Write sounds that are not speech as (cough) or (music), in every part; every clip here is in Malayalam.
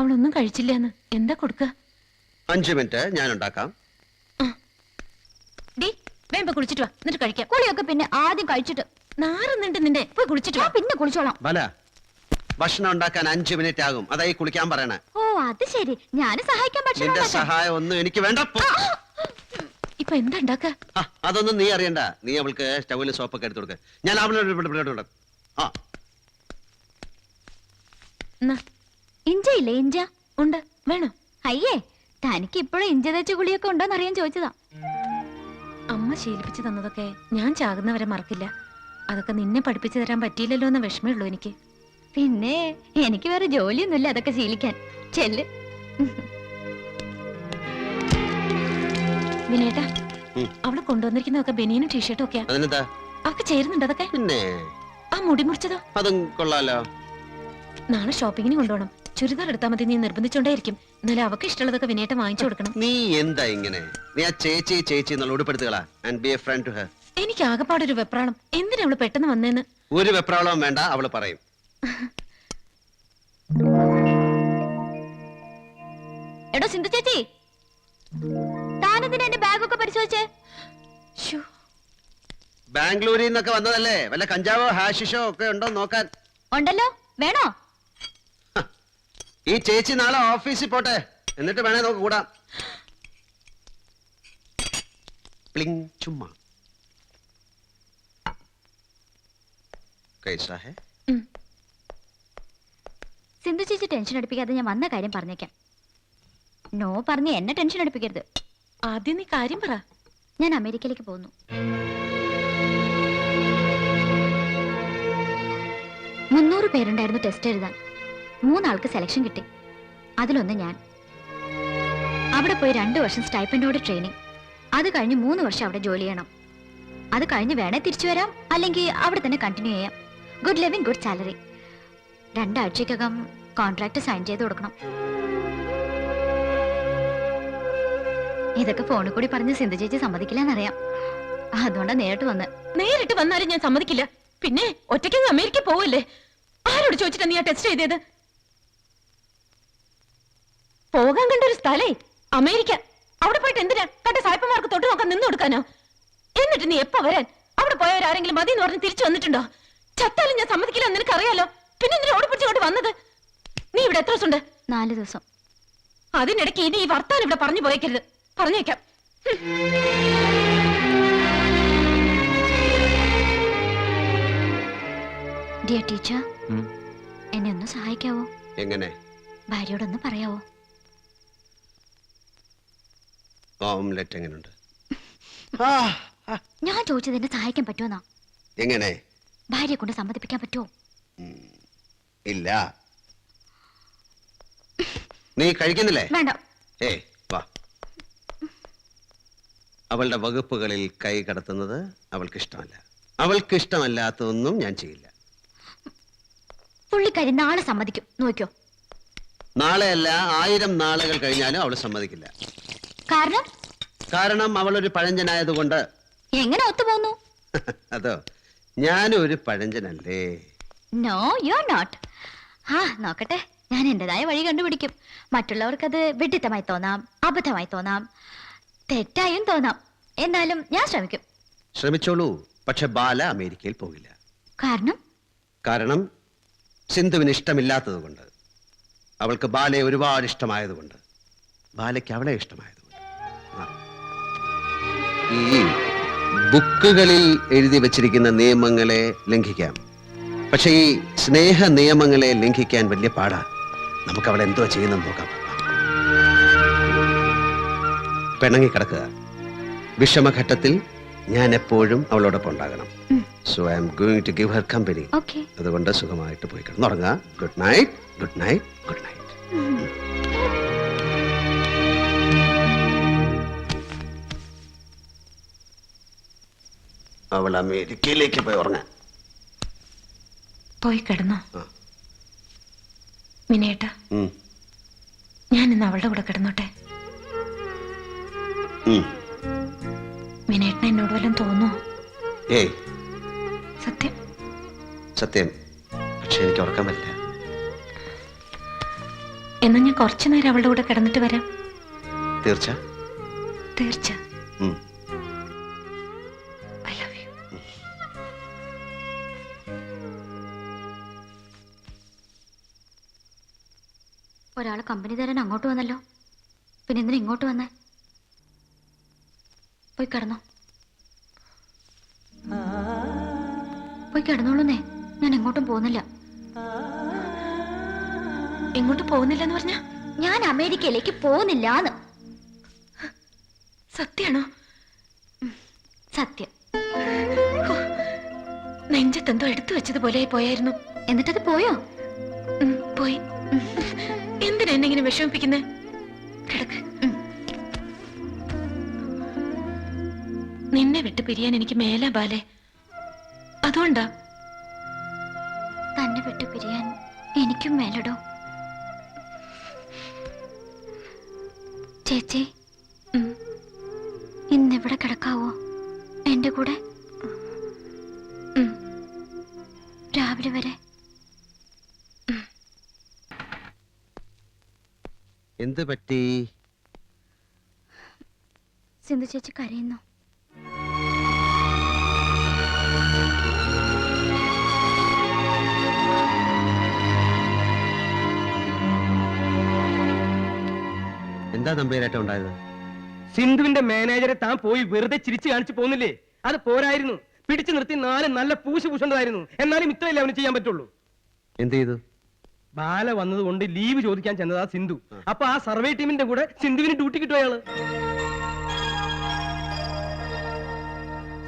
അവളൊന്നും കഴിച്ചില്ലെന്ന് എന്താ കൊടുക്ക? അഞ്ചു മിനിറ്റ് ഞാൻ ഉണ്ടാക്കാം വേമ്പ കുളിച്ചിട്ട് വാ. എന്നിട്ട് കഴിക്കാം. കുളിയൊക്കെ പിന്നെ ആദ്യം കഴിച്ചിട്ട്. നാറുന്നുണ്ട് നിന്റെ പോയി കുളിച്ചിട്ട് വാ. ഞാൻ പിന്നെ കുളിച്ചോളാം. ബല ഭക്ഷണം ഉണ്ടാക്കാൻ അഞ്ചു മിനിറ്റ് ആകും. അതായി കുളിക്കാൻ പറയണേ. ഓ അത് ശരി. ഞാൻ സഹായിക്കാൻ നിന്റെ. സഹായം ഒന്നും എനിക്ക് വേണ്ട. പോ. ഇപ്പൊ എന്താ ഉണ്ടാക്ക? ആ, അതൊന്നും നീ അറിയണ്ട. നീ അവൾക്ക് സ്റ്റൗവിൽ സോപ്പൊക്കെ എടുത്തു കൊടുക്ക. ഞാൻ അവളോട് ഇവിടെ ഇവിടെ ഇവിടെ ആ. എന്നാ. ഇഞ്ച ഇല്ലേ ഇഞ്ച? ഉണ്ട് വേണോ? അയ്യേ തനിക്ക് ഇപ്പോഴും ഇഞ്ച തേച്ച ഗുളിയൊക്കെ ഉണ്ടോന്ന് അറിയാൻ ചോദിച്ചതാ. അമ്മ ശീലിപ്പിച്ചു തന്നതൊക്കെ ഞാൻ ചാകുന്നവരെ മറക്കില്ല. അതൊക്കെ നിന്നെ പഠിപ്പിച്ചു തരാൻ പറ്റിയില്ലല്ലോ എന്ന വിഷമേ ഉള്ളൂ എനിക്ക്. പിന്നെ എനിക്ക് വേറെ ജോലിയൊന്നുമില്ല അതൊക്കെ ശീലിക്കാൻ. ചെല്ല്. വിനേട്ടാ ഉം. അവൾ കൊണ്ടുവന്നിരിക്കുന്നതൊക്കെ ബനിയനും ടീഷർട്ടും ഒക്കെയാ. അതിനെന്താ? അവക്ക് ചേരുന്നുണ്ട് അതൊക്കെ? പിന്നെ? ആ മുടി മുറിച്ചതോ? അതും കൊള്ളാലോ. നാളെ ഷോപ്പിങ്ങിന് കൊണ്ടുപോകണം. ചുരിദാർ എടുത്താൽ മതി നീ നിർബന്ധിച്ചോണ്ടായിരിക്കും. എന്നാലും അവക്ക് ഇഷ്ടമുള്ളതൊക്കെ വിനേട്ടം വാങ്ങിച്ചു കൊടുക്കണം. നീ എന്താ ഇങ്ങനെ? നീ ആ ചേച്ചി ചേച്ചി എന്നുള്ള ഉടുപ്പെടുത്തുകളാ. And be a friend to her എനിക്ക് ആകെപ്പാടൊരു വെപ്രാളം. എന്തിനാ അവൾ പെട്ടെന്ന് വന്നേന്ന്? ഒരു വെപ്രാളവും വേണ്ട അവൾ പറയും. എടോ സിന്ധു ചേച്ചി. താനെന്തിനാ എന്റെ ബാഗൊക്കെ പരിശോധിച്ചേ? ശ്ശോ, ബാംഗ്ലൂരിൽ നിന്നൊക്കെ വന്നതല്ലേ? വല്ല കഞ്ചാവോ ഹാഷിഷോ ഒക്കെ ഉണ്ടോ നോക്കാൻ. ഉണ്ടല്ലോ. വേണോ? ഈ ചേച്ചി നാളെ ഓഫീസിൽ പോട്ടെ. എന്നിട്ട് വേണേ നമുക്ക് കൂടാം. പ്ലിങ് ചുമ്മാ. കൈസാ ഹേ. സിന്ധു ചേച്ചി ടെൻഷൻ അടുപ്പിക്കാതെ ഞാൻ വന്ന കാര്യം പറഞ്ഞേക്കാം. നോ പറഞ്ഞ് എന്നെ ടെൻഷൻ അടുപ്പിക്കരുത്. ആദ്യം നീ കാര്യം പറ. ഞാൻ അമേരിക്കയിലേക്ക് പോകുന്നു. മുന്നൂറ് പേരുണ്ടായിരുന്നു ടെസ്റ്റ് എഴുതാൻ. മൂന്നാൾക്ക് സെലക്ഷൻ കിട്ടി. അതിലൊന്ന് ഞാൻ. അവിടെ പോയി രണ്ട് വർഷം സ്റ്റൈപ്പൻഡോട് ട്രെയിനിങ് അത് കഴിഞ്ഞ് മൂന്ന് വർഷം അവിടെ ജോലി ചെയ്യണം. അത് കഴിഞ്ഞ് വേണേ തിരിച്ചു വരാം അല്ലെങ്കിൽ അവിടെ തന്നെ കണ്ടിന്യൂ ചെയ്യാം. ഗുഡ് ലിവിങ് ഗുഡ് സാലറി രണ്ടാഴ്ചക്കകം കോൺട്രാക്ട് സൈൻ ചെയ്ത് കൊടുക്കണം. ഇതൊക്കെ ഫോണിൽ കൂടി പറഞ്ഞ് സിന്ധു ചേച്ചി സമ്മതിക്കില്ലെന്നറിയാം. അതുകൊണ്ടാ നേരിട്ട് വന്ന്. നേരിട്ട് വന്നാലും ഞാൻ സമ്മതിക്കില്ല. പിന്നെ ഒറ്റയ്ക്ക് അമേരിക്ക പോവല്ലേ? ആരോട് ചോദിച്ചിട്ടാ നീ ആ ടെസ്റ്റ് ചെയ്തത് പോകാൻ കണ്ട ഒരു സ്ഥലേ. അമേരിക്ക. അവിടെ പോയിട്ട് എന്തിനാ കണ്ട സായിപ്പന്മാർക്ക് തൊട്ട് നോക്കാൻ നിന്ന് കൊടുക്കാനോ? എന്നിട്ട് നീ എപ്പോ വരാൻ? അവിടെ പോയവരാരെങ്കിലും മതി എന്ന് പറഞ്ഞ് തിരിച്ചു വന്നിട്ടുണ്ടോ? ചത്താലും ഞാൻ സമ്മതിക്കില്ല നിനക്ക് നിനക്കറിയാലോ? പിന്നെ എന്തിനാ ഓടിപ്പിടിച്ചോട്ട് വന്നത്? നീ ഇവിടെ എത്ര ദിവസമുണ്ട്? നാല് ദിവസം. അതിനിടയ്ക്ക് ഇനി ഈ വർത്താനം ഇവിടെ പറഞ്ഞു പോയേക്കരുത്. പറഞ്ഞേക്കാം ഡിയർ ടീച്ചർ എന്നെ ഒന്ന് സഹായിക്കാവോ? എങ്ങനെ? ഭാര്യയോടൊന്ന് പറയാവോ? ഓംലെറ്റ് എങ്ങനെയുണ്ട് ഞാൻ ചോദിച്ചത് എന്നെ സഹായിക്കാൻ പറ്റുമെന്നാ എങ്ങനെ? ഭാര്യയെ കൊണ്ട് സമ്മതിപ്പിക്കാൻ പറ്റുമോ ഇല്ല. നീ കഴിക്കുന്നില്ലേ? വേണ്ട. ഏ വാ. അവളുടെ വകുപ്പുകളിൽ കൈ കടത്തുന്നത് അവൾക്ക് ഇഷ്ടമല്ല അവൾക്ക് ഇഷ്ടമല്ലാത്തതൊന്നും ഞാൻ ചെയ്യില്ല. പുള്ളിക്കാരി നാളെ സമ്മതിക്കും. നോക്കിയോ? നാളെയല്ല ആയിരം നാളുകൾ കഴിഞ്ഞാലും അവൾ സമ്മതിക്കില്ല. കാരണം? കാരണം അവൾ ഒരു പഴഞ്ചനായതുകൊണ്ട്. എങ്ങനെ ഒത്തുപോന്നു? (laughs) അതോ ഞാനും ഒരു പഴഞ്ചനല്ലേ? നോ യു ആർ നോട്ട് ആ നോക്കട്ടെ. ഞാൻ എന്റേതായ വഴി കണ്ടുപിടിക്കും. മറ്റുള്ളവർക്ക് അത് വിഡിത്തമായി തോന്നാം അബദ്ധമായി തോന്നാം തെറ്റായും തോന്നാം. എന്നാലും ഞാൻ ശ്രമിക്കും. ശ്രമിച്ചോളൂ. പക്ഷെ ബാല അമേരിക്കയിൽ പോകില്ല. കാരണം? കാരണം സിന്ധുവിന് ഇഷ്ടമില്ലാത്തതുകൊണ്ട്. അവൾക്ക് ബാലയെ ഒരുപാട് ഇഷ്ടമായതുകൊണ്ട്. ബാലയ്ക്ക് അവളെ ഇഷ്ടമായതുകൊണ്ട്. ആ. ഈ ബുക്കുകളിൽ എഴുതി വച്ചിരിക്കുന്ന നിയമങ്ങളെ ലംഘിക്കാം. പക്ഷേ ഈ സ്നേഹ നിയമങ്ങളെ ലംഘിക്കാൻ വലിയ പാടാ. നമുക്ക് അവൾ എന്തോ ചെയ്യുന്നെന്ന് നോക്കാം. പിണങ്ങി കിടക്കുക വിഷമഘട്ടത്തിൽ ഞാൻ എപ്പോഴും അവളോടൊപ്പം ഉണ്ടാകണം. So I'm going to give her company അതുകൊണ്ട് സുഖമായിട്ട് പോയി കിടന്നുറങ്ങുക good night good night good night അവൾ അമേരിക്കയിലേക്ക് പോയി ഉറങ്ങാൻ. പോയി കിടന്നോ? ആ. മിനേട്ട ഉം. ഞാൻ ഇന്ന് അവളുടെ കൂടെ കിടന്നോട്ടെ? ഉം. മിനേട്ടന് എന്നോട് വല്ലതും തോന്നുമോ ഏയ്. സത്യം. സത്യം. പക്ഷെ എനിക്ക് ഉറക്കം പറ്റില്ല എന്നാ ഞാൻ കുറച്ചു നേരം അവളുടെ കൂടെ കിടന്നിട്ട് വരാം. തീർച്ച തീർച്ച ഉം. അങ്ങോട്ട് വന്നല്ലോ. പിന്നെ എന്തിനാ ഇങ്ങോട്ട് വന്നേ? പോയി കിടന്നോ. പോയി കിടന്നോളൂന്നേ. ഞാൻ എങ്ങോട്ടും പോകുന്നില്ല. എങ്ങോട്ട് പോകുന്നില്ല എന്ന് പറഞ്ഞ? ഞാൻ അമേരിക്കയിലേക്ക് പോകുന്നില്ല സത്യാണോ? സത്യം. നെഞ്ചത്തെന്തോ എടുത്തു വെച്ചതുപോലെ പോയായിരുന്നു. എന്നിട്ടത് പോയോ? എന്തിനാ എന്നെ ഇങ്ങനെ വിഷമിപ്പിക്കുന്നേ? കിടക്ക്. നിന്നെ വിട്ട് പിരിയാൻ എനിക്ക് മേലാ ബാലെ. അതുകൊണ്ടാ? തന്നെ വിട്ട് പിരിയാൻ എനിക്കും മേലടോ. ചേച്ചി ഇന്നെവിടെ കിടക്കാവോ? എന്റെ കൂടെ. രാവിലെ വരെ. എന്ത് പറ്റി? സിന്ധു ചേച്ചി കരയുന്നു. എന്താ തമ്പേരായിട്ട് ഉണ്ടായത്? സിന്ധുവിന്റെ മാനേജറെ താൻ പോയി വെറുതെ ചിരിച്ചു കാണിച്ചു പോകുന്നില്ലേ അത് പോരായിരുന്നു. പിടിച്ചു നിർത്തി നാല് നല്ല പൂശ് പൂശേണ്ടതായിരുന്നു. എന്നാലും ഇത്രയല്ലേ അവന് ചെയ്യാൻ പറ്റുള്ളൂ. എന്ത് ചെയ്തു? ബാല വന്നതുകൊണ്ട് ലീവ് ചോദിക്കാൻ ചെന്നതാ സിന്ധു. അപ്പൊ ആ സർവേ ടീമിന്റെ കൂടെ സിന്ധുവിന് ഡ്യൂട്ടി കിട്ടും അയാൾ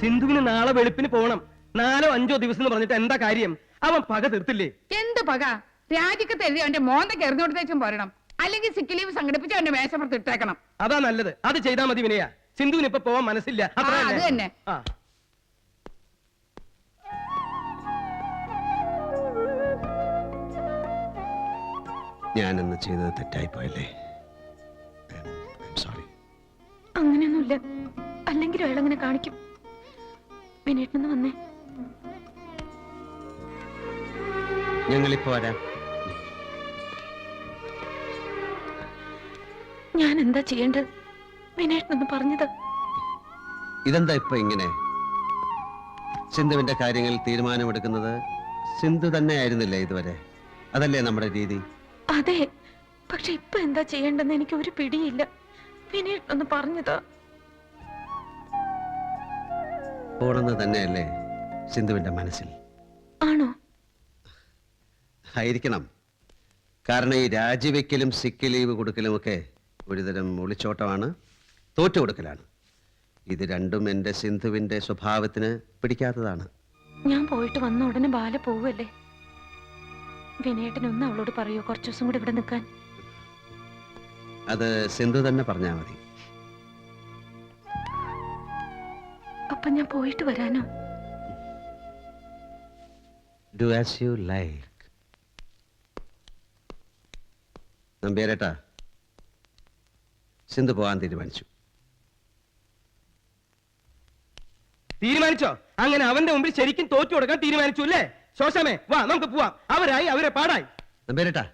സിന്ധുവിന് നാളെ വെളുപ്പിന് പോകണം നാലോ അഞ്ചോ ദിവസം എന്ന് പറഞ്ഞിട്ട് എന്താ കാര്യം? അവൻ പക തീർത്തില്ലേ? എന്ത് പക? രാജിക്കത്ത് എഴുതി അവന്റെ മോന്തയ്ക്ക് എറിഞ്ഞുകൊടുത്തേച്ചും പോരണം. അല്ലെങ്കിൽ സിക്ക് ലീവ് സംഘടിപ്പിച്ച് അവന്റെ മേശപ്പുറത്ത് ഇട്ടേക്കണം. അതാ നല്ലത്. അത് ചെയ്താൽ മതി വിനയ. സിന്ധുവിന് ഇപ്പൊ പോവാൻ മനസ്സില്ല. അത് തന്നെ. ഞാനെന്ന് ചെയ്തത് തെറ്റായിപ്പോയല്ലേ സോറി അങ്ങനെയൊന്നുമില്ല. അല്ലെങ്കിൽ അയാൾ അങ്ങനെ കാണിക്കും. വിനേട്ടെന്ന് വന്നേ. ഞങ്ങളിപ്പോ വരാം. ഞാൻ എന്താ ചെയ്യേണ്ടത്? വിനേട്ടനൊന്ന് പറഞ്ഞത്. ഇതെന്താ ഇപ്പൊ ഇങ്ങനെ? സിന്ധുവിന്റെ കാര്യങ്ങൾ തീരുമാനമെടുക്കുന്നത് സിന്ധു തന്നെ ആയിരുന്നില്ലേ ഇതുവരെ? അതല്ലേ നമ്മുടെ രീതി? അതെ പക്ഷെ ഇപ്പൊ എന്താ ചെയ്യേണ്ടെന്ന് എനിക്ക് ഒരു പിടിയില്ല. ഒന്ന് പറഞ്ഞതാ? പോണെന്ന് തന്നെയല്ലേ സിന്ധുവിന്റെ മനസ്സിൽ? ആണോ? ആയിരിക്കണം. കാരണം ഈ രാജിവെക്കലും സിക്ക് ലീവ് കൊടുക്കലും ഒക്കെ ഒരുതരം ഒളിച്ചോട്ടമാണ് തോറ്റു കൊടുക്കലാണ് ഇത് രണ്ടും എന്റെ സിന്ധുവിന്റെ സ്വഭാവത്തിന് പിടിക്കാത്തതാണ്. ഞാൻ പോയിട്ട് വന്ന ഉടനെ ബാല പോവല്ലേ? വിനേട്ടനൊന്ന് അവളോട് പറയോ കുറച്ചു ദിവസം കൂടി ഇവിടെ നിൽക്കാൻ? അത് സിന്ധു തന്നെ പറഞ്ഞാ മതി. അപ്പൊ ഞാൻ പോയിട്ട് വരാനോ? ഡു ആസ് യു ലൈക്ക് നമ്പ്യാരേട്ടാ സിന്ധു പോകാൻ തീരുമാനിച്ചു. തീരുമാനിച്ചോ? അങ്ങനെ അവന്റെ മുമ്പിൽ ശരിക്കും തോറ്റു കൊടുക്കാൻ തീരുമാനിച്ചു അല്ലേ? ശോശമേ വാ നമുക്ക് പോവാം. അവരായി അവരെ പാടായി.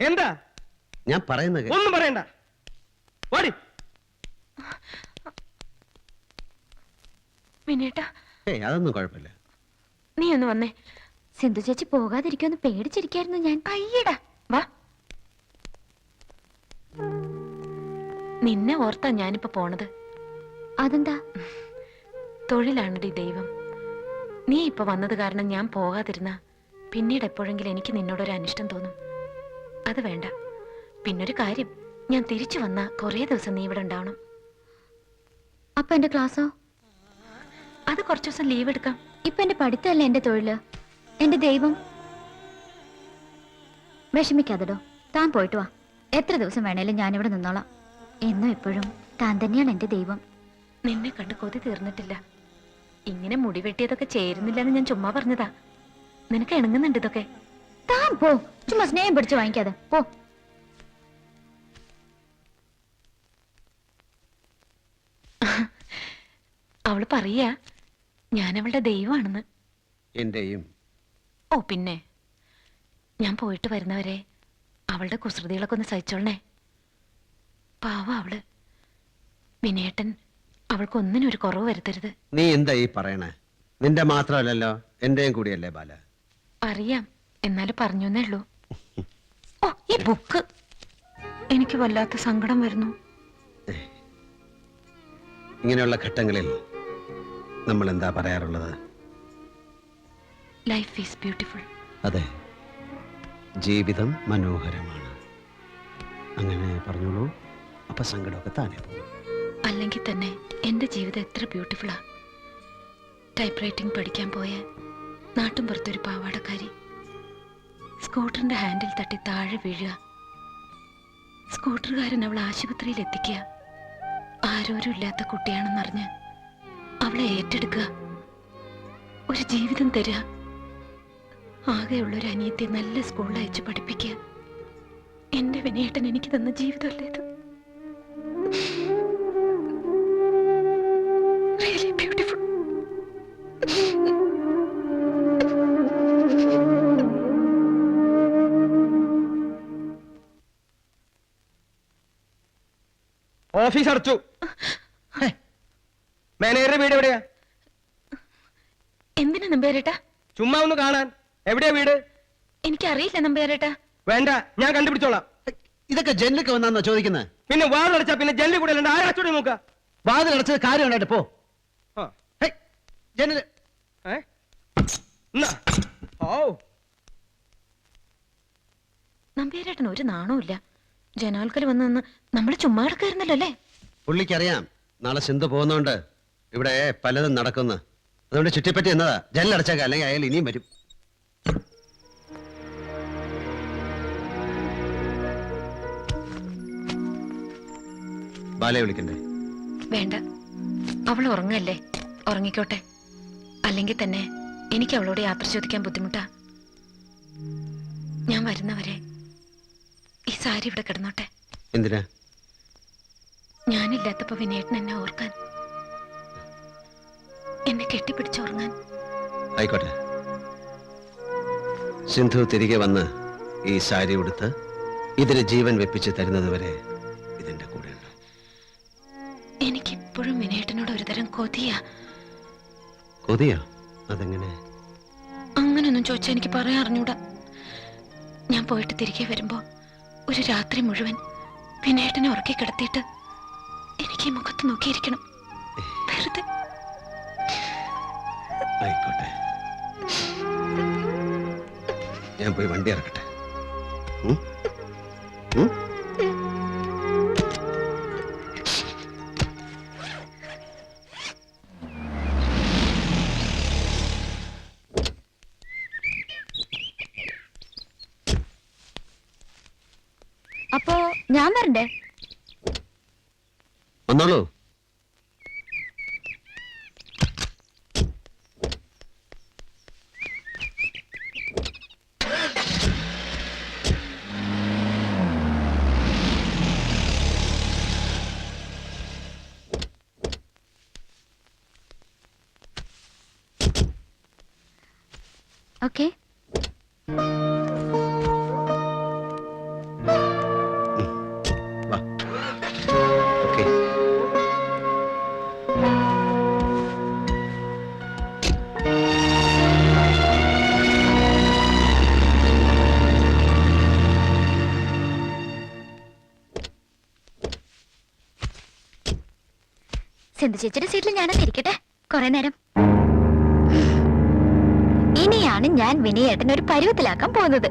എന്താ? ഞാൻ പറയുന്നത് കേ- ഒന്നും പറയണ്ട. ഓടി. വിനേട്ടാ. ഏയ് അതൊന്നും കുഴപ്പമില്ല. നീ ഒന്ന് വന്നേ. സിന്ധു ചേച്ചി പോകാതിരിക്കുമെന്ന് പേടിച്ചിരിക്കായിരുന്നു ഞാൻ. അയ്യടാ. വാ. നിന്നെ ഓർത്താ ഞാനിപ്പോ പോണത്. അതെന്താ? തൊഴിലാണടി ദൈവം. നീ ഇപ്പൊ വന്നത് കാരണം ഞാൻ പോകാതിരുന്ന. പിന്നീട് എപ്പോഴെങ്കിലും എനിക്ക് നിന്നോടൊരു അനിഷ്ടം തോന്നും. അത് വേണ്ട. പിന്നൊരു കാര്യം. ഞാൻ തിരിച്ചു വന്ന കുറേ ദിവസം നീ ഇവിടെ ഉണ്ടാവണം. അപ്പൊ എന്റെ ക്ലാസ്സോ? അത് കുറച്ചു ദിവസം ലീവ് എടുക്കാം. ഇപ്പൊ എന്റെ പഠിത്തമല്ല എന്റെ തൊഴിൽ. എന്റെ ദൈവം. വിഷമിക്കാതെടോ. താൻ പോയിട്ട് വാ. എത്ര ദിവസം വേണേലും ഞാനിവിടെ നിന്നോളാം. എന്നും എപ്പോഴും താൻ തന്നെയാണ് എന്റെ ദൈവം. നിന്നെ കണ്ട് കൊതി തീർന്നിട്ടില്ല. ഇങ്ങനെ മുടി വെട്ടിയതൊക്കെ ചേരുന്നില്ലെന്ന് ഞാൻ ചുമ്മാ പറഞ്ഞതാ. നിനക്ക് ഇണങ്ങുന്നുണ്ട് ഇതൊക്കെ. താൻ പോ. ചുമ്മാ സ്നേഹം പിടിച്ച് വാങ്ങിക്കാതെ. പോ. അവൾ പറയാ ഞാൻ അവളുടെ ദൈവമാണെന്ന്. എന്റെയും? ഓ പിന്നെ. ഞാൻ പോയിട്ട് വരുന്നവരെ അവളുടെ കുസൃതികളൊക്കെ ഒന്ന് സഹിച്ചോളണേ. പാവ അവൾ. വിനയേട്ടൻ അവൾക്ക് ഒന്നിനും ഒരു കുറവ് വരുത്തരുത്. നീ എന്താ ഈ പറയണേ? നിന്റെ മാത്രമല്ലല്ലോ എന്റെയും കൂടിയല്ലേ ബാല? അറിയാം. എന്നാലും പറഞ്ഞേ ഉള്ളൂ. ഓ ഈ ബുക്ക്. എനിക്ക് വല്ലാത്ത സങ്കടം വരുന്നു. ഇങ്ങനെയുള്ള ഘട്ടങ്ങളിൽ നമ്മൾ എന്താ പറയാറുള്ളത്? ലൈഫ് ഈസ് ബ്യൂട്ടിഫുൾ അതെ. ജീവിതം മനോഹരമാണ്. അങ്ങനെ പറഞ്ഞോളൂ. അപ്പൊ സങ്കടമൊക്കെ താനേ പോകും. അല്ലെങ്കിൽ തന്നെ എന്റെ ജീവിതം എത്ര ബ്യൂട്ടിഫുള്ളാ ടൈപ്പ് റൈറ്റിംഗ് പഠിക്കാൻ പോയ നാട്ടും പുറത്തൊരു പാവാടക്കാരി. സ്കൂട്ടറിന്റെ ഹാൻഡിൽ തട്ടി താഴെ വീഴുക. സ്കൂട്ടറുകാരൻ അവൾ ആശുപത്രിയിൽ എത്തിക്കുക. ആരോരും ഇല്ലാത്ത കുട്ടിയാണെന്നറിഞ്ഞ് അവളെ ഏറ്റെടുക്കുക. ഒരു ജീവിതം തരിക. ആകെയുള്ളൊരു അനിയത്തെ നല്ല സ്കൂളിൽ അയച്ച് പഠിപ്പിക്കുക. എന്റെ വിനയേട്ടൻ എനിക്ക് തന്ന ജീവിതമല്ലേ ഇത്? ഓഫീസ് അടച്ചു. മാനേജറുടെ വീട് എവിടെയാ? എന്തിനാ നമ്പേരേട്ടാ ചുമ്മാ ഒന്ന് കാണാൻ. എവിടെയാ വീട്? എനിക്കറിയില്ല നമ്പേരേട്ടാ വേണ്ട ഞാൻ കണ്ടുപിടിച്ചോളാം. ഇതൊക്കെ ജനലൊക്കെ വന്നാന്നോ ചോദിക്കുന്നത് പിന്നെ വാതിലടച്ചാ പിന്നെ ജനലിൽ കൂടെ അല്ലാണ്ട് ആരാച്ചോടെ നോക്ക? വാതിലടച്ചത് കാര്യം ഉണ്ടായിട്ട് പോ. ഹേയ്, ജനൽ. ഓ നമ്പ്യാരേട്ടൻ ഒരു നാണവും ഇല്ല ജനാൽക്കൽ വന്നു നിന്ന് നമ്മൾ ചുമ്മാ കിടക്കായിരുന്നല്ലോ അല്ലേ? പുള്ളിക്കറിയാം. നാളെ സിന്ധു പോകുന്നോണ്ട് ഇവിടെ പലതും നടക്കുന്നു. അതുകൊണ്ട് ചുറ്റിപ്പറ്റി എന്നതാ ജനലടച്ചേക്ക അല്ലെങ്കിൽ അയാൾ ഇനിയും വരും. ബാലയെ വിളിക്കണ്ടേ? വേണ്ട. അവൾ ഉറങ്ങല്ലേ? ഉറങ്ങിക്കോട്ടെ. അല്ലെങ്കിൽ തന്നെ എനിക്ക് അവളോട് യാത്ര ചോദിക്കാൻ ബുദ്ധിമുട്ടാ. ഞാൻ വരുന്നവരെ ഈ സാരി ഇവിടെ കിടന്നോട്ടെ. എന്തിനാ? ഞാനില്ലാത്തപ്പോ വിനേട്ടൻ എന്നെ ഓർക്കാൻ. എന്നെ കെട്ടിപ്പിടിച്ചുറങ്ങാൻ ആയിക്കോട്ടെ. സിന്ധു തിരികെ വന്ന് ഈ സാരി ഉടുത്ത് ഇതിന് ജീവൻ വെപ്പിച്ച് തരുന്നത് വരെ ഇതിന്റെ കൂടെ എനിക്കിപ്പോഴും വിനേട്ടനോട് ഒരുതരം കൊതിയാ. കൊതിയാ? അതെങ്ങനെ? അങ്ങനെയൊന്നും ചോദിച്ചാൽ എനിക്ക് പറയാൻ അറിഞ്ഞൂടാ. ഞാൻ പോയിട്ട് തിരികെ വരുമ്പോ ഒരു രാത്രി മുഴുവൻ വിനേട്ടനെ ഉറക്കി കിടത്തിയിട്ട് എനിക്ക് മുഖത്ത് നോക്കിയിരിക്കണം. വെറുതെ. ആയിക്കോട്ടെ. ഞാൻ പോയി വണ്ടി ഇറക്കട്ടെ. അപ്പോ ഞാൻ വരണ്ടേ? വന്നോളൂ. ചേച്ചിയുടെ സീറ്റിൽ ഞാനൊന്ന് ഇരിക്കട്ടെ? കുറെ നേരം. ഇനിയാണ് ഞാൻ വിനയേട്ടൻ ഒരു പരുവത്തിലാക്കാൻ പോകുന്നത്.